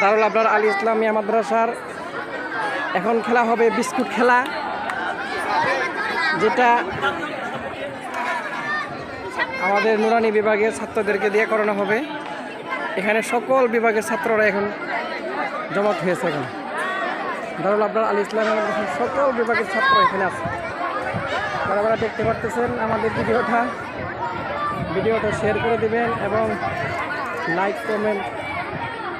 দারুল আবরার আলী ইসলামিয়া মাদ্রাসার এখন খেলা হবে বিস্কুট খেলা, যেটা আমাদের নুরানি বিভাগের ছাত্রদেরকে দিয়ে করানো হবে। এখানে সকল বিভাগের ছাত্ররা এখন জমাত হয়েছে এখন। দারুল আবরার আলী ইসলামিয়া মাদ্রাসার সকল বিভাগের ছাত্র এখানে আছে। আপনারা দেখতে পারতেছেন আমাদের ভিডিওটা ভিডিওটা শেয়ার করে দিবেন এবং লাইক কমেন্ট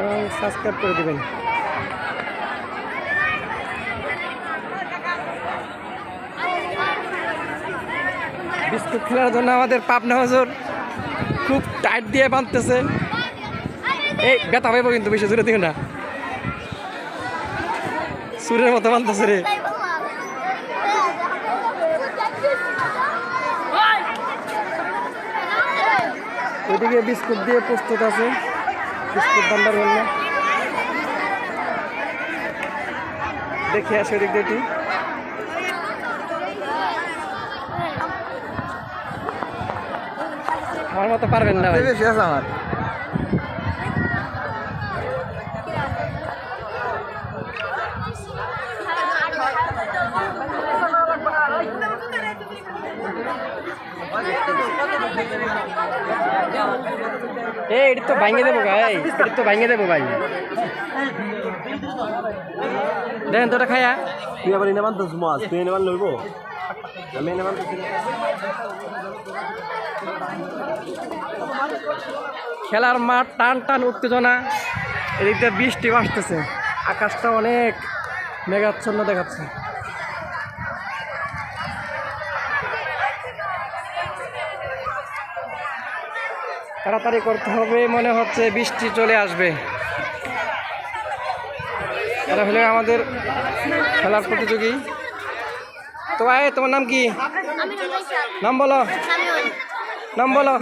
এবং সাবস্ক্রাইব করে দিবেন। বিস্কুট খেলার জন্য আমাদের পাবনা হজুর খুব টাইট দিয়ে বাঁধতেছে। এই, ব্যথা পাইব কিন্তু বেশি জোরে দিও না। সুরের মতো বাঁধতেছে রে। ওইদিকে বিস্কুট দিয়ে প্রস্তুত আছে। বিস্কুট ভান্ডার হল। দেখে আসে ওদিক একটু। আমার মতো পারবেন না ভাই। বেশি আছে আমার। এই এটা তো ভাঙে দেবো ভাই। এটা তো ভাঙে দেবো ভাই। দেখেন তোটা খায়া। তুই আবার এনে মানতেছ মাছ। তুই এনে মান লইব আমি এনে মানতেছি খেলার মাঠ টান টান উত্তেজনা এদিকটা বৃষ্টি আসতেছে। আকাশটা অনেক মেঘাচ্ছন্ন দেখাচ্ছে। তাড়াতাড়ি করতে হবে মনে হচ্ছে বৃষ্টি চলে আসবে। এরা হলে আমাদের খেলার প্রতিযোগী। তো আয় তোমার নাম কি? নাম বলো। নাম বলো।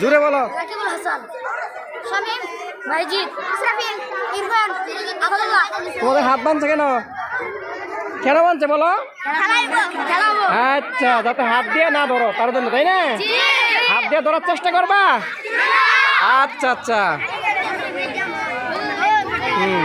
জুড়ে বলো। তোমাদের হাত বানছে কেন? কেন মানছে বলো? আচ্ছা যাতে হাত দিয়ে না ধরো তার জন্য তাই না? হাত দিয়ে ধরার চেষ্টা করবা? আচ্ছা আচ্ছা। হুম।